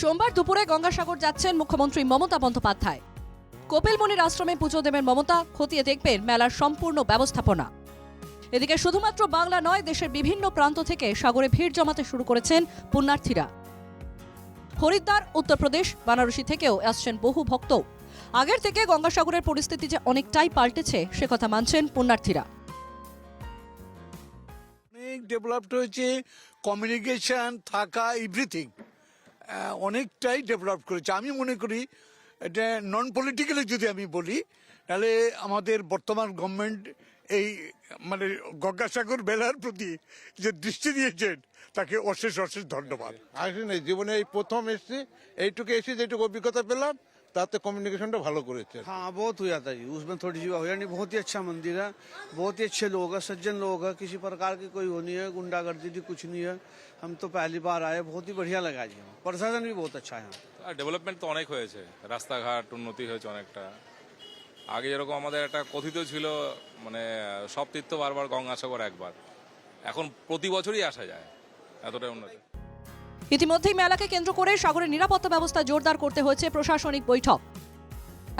সোমবার দুপুরে গঙ্গাসাগর যাচ্ছেন মুখ্যমন্ত্রী মমতা বন্দ্যোপাধ্যায়। কপিলমুনির আশ্রমে পুজো দেবেন মমতা, খতিয়ে দেখবেন মেলার সম্পূর্ণ ব্যবস্থাপনা। এদিকে শুধুমাত্র বাংলা নয়, দেশের বিভিন্ন প্রান্ত থেকে সাগরে ভিড় জমাতে শুরু করেছেন পুণ্যার্থীরা। হরিদ্বার, উত্তরপ্রদেশ, বানারসি থেকেও আসছেন বহু ভক্ত। আগের থেকে গঙ্গাসাগরের পরিস্থিতি যে অনেকটাই পাল্টেছে, সে কথা মানছেন পুণ্যার্থীরা। অনেক ডেভেলপড হয়েছে কমিউনিকেশন থাকা এভরিথিং অনেকটাই ডেভেলপ করেছে। আমি মনে করি এটা নন পলিটিক্যালি যদি আমি বলি, তাহলে আমাদের বর্তমান গভর্নমেন্ট এই মানে গঙ্গাসাগর বেলার প্রতি যে দৃষ্টি দিয়েছেন, তাকে অশেষ অশেষ ধন্যবাদ। আসিনি জীবনে এই প্রথম এসেছি, এইটুকু এসে যেটুকু অভিজ্ঞতা পেলাম তাতে কমিউনিকেশনটা ভালো করেছে हाँ बहुत हुआ था जी उसमें थोड़ी सी हो यानी बहुत ही अच्छा मंदिर है बहुत ही अच्छे लोग हैं सज्जन लोग हैं किसी प्रकार की कोई वो नहीं है गुंडागर्दी भी कुछ नहीं है हम तो पहली बार आए बहुत ही बढ़िया लगा जी हमें प्रशासन भी बहुत अच्छा है यहाँ আর ডেভেলপমেন্ট তো অনেক হয়েছে রাস্তাঘাট উন্নতি হয়েছে অনেকটা আগে যেরকম আমাদের একটা কথিত ছিল মানে সব তীর্থ বারবার গঙ্গাসাগর একবার এখন প্রতি বছরই আসা যায় এতটাই উন্নতি ইতিমধ্যেই মেলাকে কেন্দ্র করে সাগরের নিরাপত্তা ব্যবস্থা জোরদার করতে হয়েছে প্রশাসনিক বৈঠক।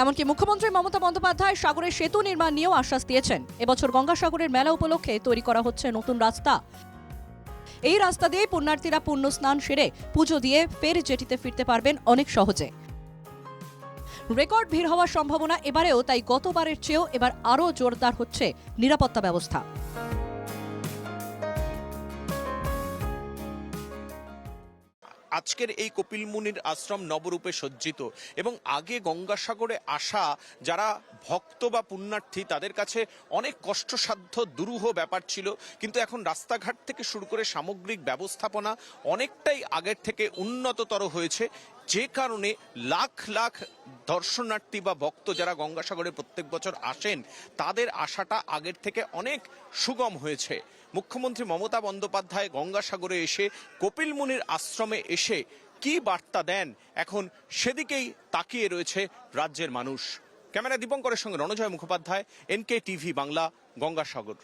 এমনকি মুখ্যমন্ত্রী মমতা বন্দ্যোপাধ্যায় সাগরের সেতু নির্মাণ নিয়েও আশ্বাস দিয়েছেন। এবছর গঙ্গাসাগরের মেলা উপলক্ষে তৈরি করা হচ্ছে নতুন রাস্তা। এই রাস্তা দিয়ে পুণ্যার্থীরা পুণ্য স্নান সেরে পুজো দিয়ে ফের জেটিতে ফিরতে পারবেন অনেক সহজে। রেকর্ড ভিড় হওয়ার সম্ভাবনা এবারেও, তাই গতবারের চেয়েও এবার আরও জোরদার হচ্ছে নিরাপত্তা ব্যবস্থা। আজকের এই কপিল মুনির আশ্রম নবরূপে সজ্জিত এবং আগে গঙ্গাসাগরে আসা যারা ভক্ত বা পুণ্যার্থী, তাদের কাছে অনেক কষ্টসাধ্য, দুরূহ ব্যাপার ছিল। কিন্তু এখন রাস্তাঘাট থেকে শুরু করে সামগ্রিক ব্যবস্থাপনা অনেকটাই আগের থেকে উন্নততর হয়েছে। যে কারণে লাখ লাখ দর্শনার্থী বা ভক্ত যারা গঙ্গাসাগরে প্রত্যেক বছর আসেন, তাদের আশাটা আগের থেকে অনেক সুগম হয়েছে। মুখ্যমন্ত্রী মমতা বন্দ্যোপাধ্যায় গঙ্গাসাগরে এসে কপিল মুনির আশ্রমে এসে কি বার্তা দেন? এখন সেদিকেই তাকিয়ে রয়েছে রাজ্যের মানুষ। ক্যামেরা দীপঙ্করের সঙ্গে রণজয় মুখোপাধ্যায় এনকে টিভি বাংলা, গঙ্গাসাগর।